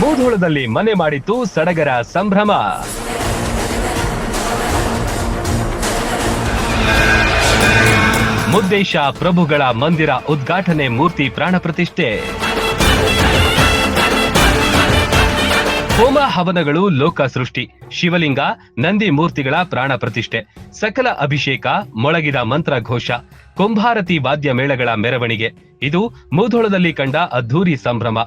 ಮೂಧೋಳದಲ್ಲಿ ಮನೆ ಮಾಡಿತು ಸಡಗರ ಸಂಭ್ರಮ. ಮುದ್ದೇಶ ಪ್ರಭುಗಳ ಮಂದಿರ ಉದ್ಘಾಟನೆ ಮೂರ್ತಿ ಪ್ರಾಣ ಪ್ರತಿಷ್ಠೆ. ಹೋಮ ಹವನಗಳು ಲೋಕ ಸೃಷ್ಟಿ, ಶಿವಲಿಂಗ, ನಂದಿ ಮೂರ್ತಿಗಳ ಪ್ರಾಣ ಪ್ರತಿಷ್ಠೆ, ಸಕಲ ಅಭಿಷೇಕ, ಮೊಳಗಿದ ಮಂತ್ರ ಘೋಷ, ಕುಂಭಾರತಿ ವಾದ್ಯ ಮೇಳಗಳ ಮೆರವಣಿಗೆ, ಇದು ಮೂಧೋಳದಲ್ಲಿ ಕಂಡ ಅದ್ಧೂರಿ ಸಂಭ್ರಮ.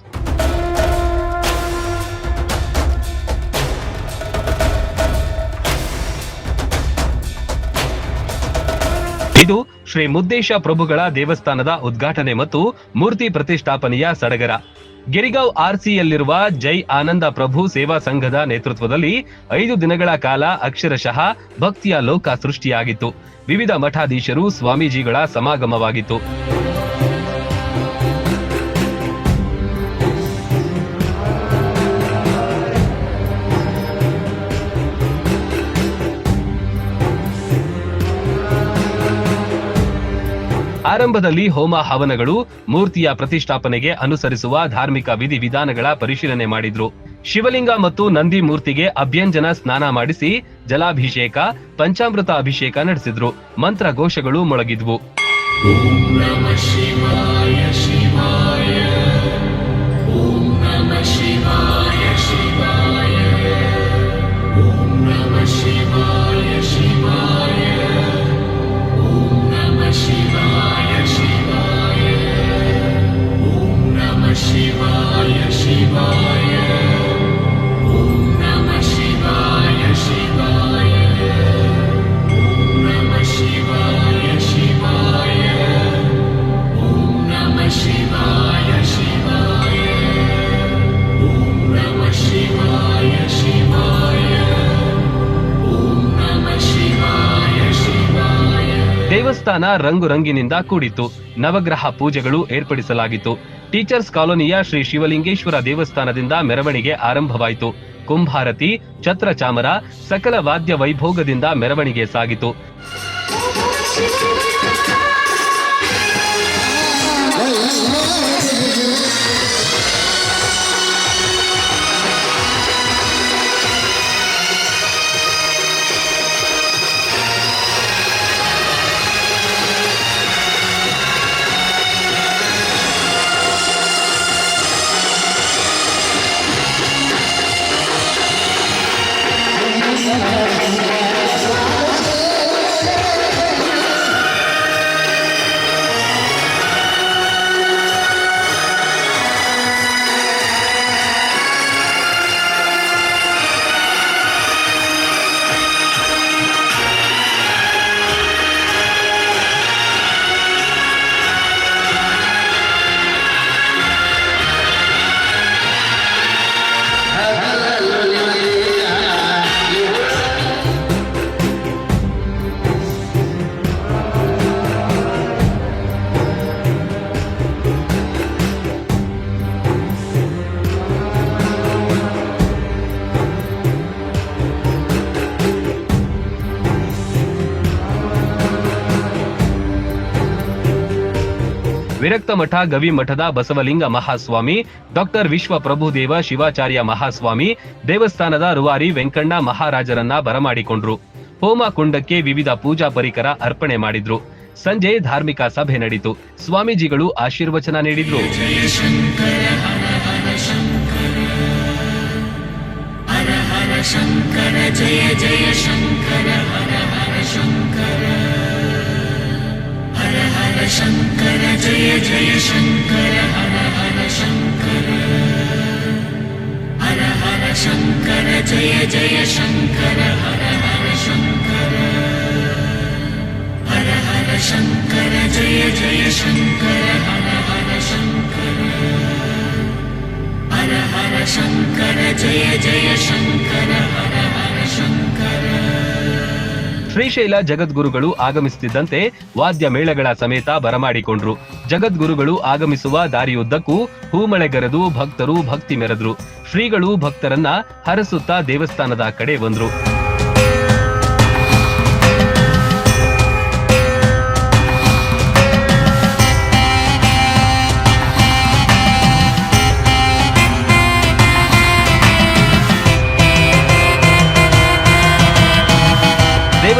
ಶ್ರೀ ಮುದ್ದೇಶ ಪ್ರಭುಗಳ ದೇವಸ್ಥಾನದ ಉದ್ಘಾಟನೆ ಮತ್ತು ಮೂರ್ತಿ ಪ್ರತಿಷ್ಠಾಪನೆಯ ಸಡಗರ. ಗಿರಿಗಾಂವ್ ಆರ್ಸಿಯಲ್ಲಿರುವ ಜೈ ಆನಂದ ಪ್ರಭು ಸೇವಾ ಸಂಘದ ನೇತೃತ್ವದಲ್ಲಿ ಐದು ದಿನಗಳ ಕಾಲ ಅಕ್ಷರಶಃ ಭಕ್ತಿಯ ಲೋಕ ಸೃಷ್ಟಿಯಾಗಿತ್ತು. ವಿವಿಧ ಮಠಾಧೀಶರು ಸ್ವಾಮೀಜಿಗಳ ಸಮಾಗಮವಾಗಿತ್ತು. ಆರಂಭದಲ್ಲಿ ಹೋಮ ಹವನಗಳು ಮೂರ್ತಿಯ ಪ್ರತಿಷ್ಠಾಪನೆಗೆ ಅನುಸರಿಸುವ ಧಾರ್ಮಿಕ ವಿಧಿವಿಧಾನಗಳ ಪರಿಶೀಲನೆ ಮಾಡಿದ್ರು. ಶಿವಲಿಂಗ ಮತ್ತು ನಂದಿ ಮೂರ್ತಿಗೆ ಅಭ್ಯಂಜನ ಸ್ನಾನ ಮಾಡಿಸಿ ಜಲಾಭಿಷೇಕ, ಪಂಚಾಮೃತ ಅಭಿಷೇಕ ನಡೆಸಿದ್ರು. ಮಂತ್ರ ಘೋಷಗಳು ಮೊಳಗಿದ್ವು ದೇವಸ್ಥಾನ ರಂಗು ರಂಗಿನಿಂದ ಕೂಡಿತ್ತು. ನವಗ್ರಹ ಪೂಜೆಗಳು ಏರ್ಪಡಿಸಲಾಗಿತ್ತು. ಟೀಚರ್ಸ್ ಕಾಲೋನಿಯ ಶ್ರೀ ಶಿವಲಿಂಗೇಶ್ವರ ದೇವಸ್ಥಾನದಿಂದ ಮೆರವಣಿಗೆ ಆರಂಭವಾಯಿತು. ಕುಂಭಾರತಿ ಛತ್ರ ಚಾಮರ ಸಕಲ ವಾದ್ಯ ವೈಭೋಗದಿಂದ ಮೆರವಣಿಗೆ ಸಾಗಿತು. ವಿರಕ್ತ ಮಠ ಗವಿ ಮಠದ ಬಸವಲಿಂಗ ಮಹಾಸ್ವಾಮಿ, ಡಾಕ್ಟರ್ ವಿಶ್ವ ಪ್ರಭುದೇವ ಶಿವಾಚಾರ್ಯ ಮಹಾಸ್ವಾಮಿ, ದೇವಸ್ಥಾನದ ರುವಾರಿ ವೆಂಕಣ್ಣ ಮಹಾರಾಜರನ್ನ ಬರಮಾಡಿಕೊಂಡ್ರು. ಹೋಮ ಕುಂಡಕ್ಕೆ ವಿವಿಧ ಪೂಜಾ ಪರಿಕರ ಅರ್ಪಣೆ ಮಾಡಿದ್ರು. ಸಂಜೆ ಧಾರ್ಮಿಕ ಸಭೆ ನಡೆಯಿತು ಸ್ವಾಮೀಜಿಗಳು ಆಶೀರ್ವಚನ ನೀಡಿದ್ರು. ಶ್ರೀಶೈಲ ಜಗದ್ಗುರುಗಳು ಆಗಮಿಸುತ್ತಿದ್ದಂತೆ ವಾದ್ಯ ಮೇಳಗಳ ಸಮೇತ ಬರಮಾಡಿಕೊಂಡ್ರು. ಜಗದ್ಗುರುಗಳು ಆಗಮಿಸುವ ದಾರಿಯುದ್ದಕ್ಕೂ ಹೂಮಳೆಗರೆದು ಭಕ್ತರು ಭಕ್ತಿ ಮೆರೆದ್ರು. ಶ್ರೀಗಳು ಭಕ್ತರನ್ನ ಹರಸುತ್ತಾ ದೇವಸ್ಥಾನದ ಕಡೆ ಬಂದ್ರು.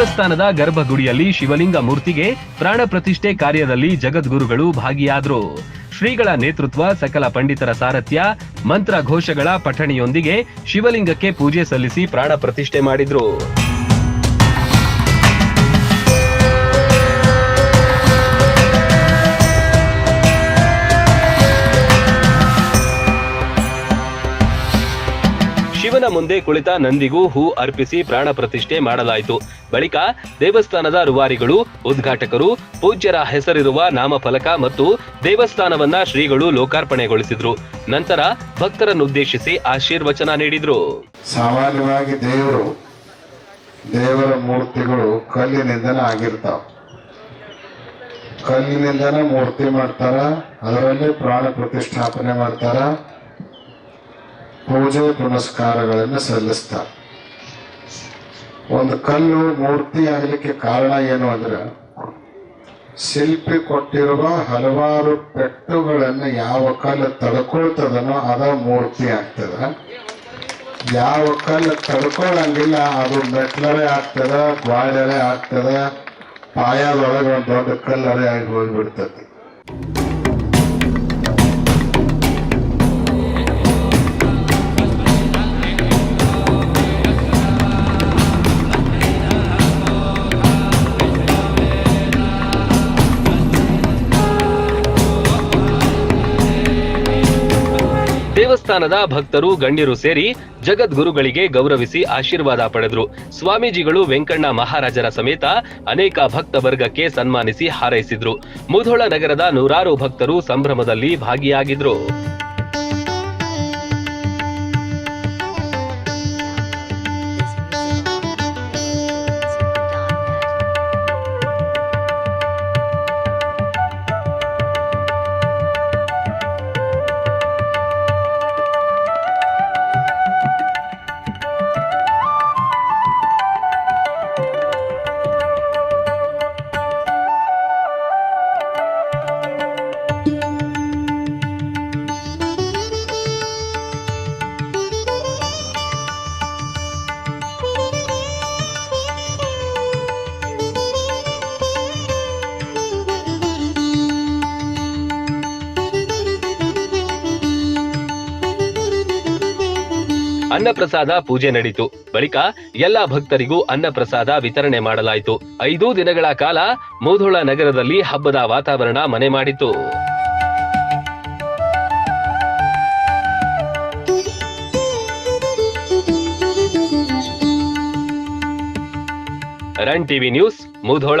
ದೇವಸ್ಥಾನದ ಗರ್ಭಗುಡಿಯಲ್ಲಿ ಶಿವಲಿಂಗ ಮೂರ್ತಿಗೆ ಪ್ರಾಣ ಪ್ರತಿಷ್ಠೆ ಕಾರ್ಯದಲ್ಲಿ ಜಗದ್ಗುರುಗಳು ಭಾಗಿಯಾದರು. ಶ್ರೀಗಳ ನೇತೃತ್ವ ಸಕಲ ಪಂಡಿತರ ಸಾರಥ್ಯ, ಮಂತ್ರ ಘೋಷಗಳ ಪಠಣಿಯೊಂದಿಗೆ ಶಿವಲಿಂಗಕ್ಕೆ ಪೂಜೆ ಸಲ್ಲಿಸಿ ಪ್ರಾಣ ಪ್ರತಿಷ್ಠೆ ಮಾಡಿದ್ರು. ಶಿವನ ಮುಂದೆ ಕುಳಿತ ನಂದಿಗೂ ಹೂ ಅರ್ಪಿಸಿ ಪ್ರಾಣ ಪ್ರತಿಷ್ಠೆ ಮಾಡಲಾಯಿತು. ಬಳಿಕ ದೇವಸ್ಥಾನದ ರುವಾರಿಗಳು, ಉದ್ಘಾಟಕರು, ಪೂಜ್ಯರ ಹೆಸರಿರುವ ನಾಮಫಲಕ ಮತ್ತು ದೇವಸ್ಥಾನವನ್ನ ಶ್ರೀಗಳು ಲೋಕಾರ್ಪಣೆಗೊಳಿಸಿದ್ರು. ನಂತರ ಭಕ್ತರನ್ನುದ್ದೇಶಿಸಿ ಆಶೀರ್ವಚನ ನೀಡಿದ್ರು. ಸಾಮಾನ್ಯವಾಗಿ ದೇವರು, ದೇವರ ಮೂರ್ತಿಗಳು ಕಲ್ಲಿನಿಂದ ಆಗಿರ್ತಾವ. ಕಲ್ಲಿನಿಂದ ಮೂರ್ತಿ ಮಾಡ್ತಾರ, ಅದರಲ್ಲಿ ಪ್ರಾಣ ಪ್ರತಿಷ್ಠಾಪನೆ ಮಾಡ್ತಾರ. ಪೂಜೆ ಪುನಸ್ಕಾರಗಳನ್ನು ಸಲ್ಲಿಸ್ತಾರೆ ಒಂದು ಕಲ್ಲು ಮೂರ್ತಿ ಆಗಲಿಕ್ಕೆ ಕಾರಣ ಏನು ಅಂದ್ರೆ, ಶಿಲ್ಪಿ ಕೊಟ್ಟಿರುವ ಹಲವಾರು ಪೆಟ್ಟುಗಳನ್ನು ಯಾವ ಕಲ್ಲು ತಡ್ಕೊಳ್ತದನೋ ಅದ ಮೂರ್ತಿ ಆಗ್ತದ. ಯಾವ ಕಲ್ಲು ತಡ್ಕೊಳ್ಳಂಗಿಲ್ಲ ಅದು ಮೆಟ್ಲರೇ ಆಗ್ತದ ಗ್ವಾಳರೆ ಆಗ್ತದ, ಪಾಯದೊಳಗೆ ಒಂದು ದೊಡ್ಡ ಕಲ್ಲರೇ ಆಗಿ ಹೋಗ್ಬಿಡ್ತತಿ ದೇವಸ್ಥಾನದ ಭಕ್ತರು, ಗಣ್ಯರು ಸೇರಿ ಜಗದ್ಗುರುಗಳಿಗೆ ಗೌರವಿಸಿ ಆಶೀರ್ವಾದ ಪಡೆದ್ರು. ಸ್ವಾಮೀಜಿಗಳು ವೆಂಕಣ್ಣ ಮಹಾರಾಜರ ಸಮೇತ ಅನೇಕ ಭಕ್ತ ವರ್ಗಕ್ಕೆ ಸನ್ಮಾನಿಸಿ ಹಾರೈಸಿದ್ರು. ಮುಧೋಳ ನಗರದ ನೂರಾರು ಭಕ್ತರು ಸಂಭ್ರಮದಲ್ಲಿ ಭಾಗಿಯಾಗಿದ್ರು. ಅನ್ನಪ್ರಸಾದ ಪೂಜೆ ನಡೆಯಿತು ಬಳಿಕ ಎಲ್ಲ ಭಕ್ತರಿಗೂ ಅನ್ನಪ್ರಸಾದ ವಿತರಣೆ ಮಾಡಲಾಯಿತು. ಐದು ದಿನಗಳ ಕಾಲ ಮೂಧೋಳ ನಗರದಲ್ಲಿ ಹಬ್ಬದ ವಾತಾವರಣ ಮನೆ ಮಾಡಿತು Run TV news, Mudhol.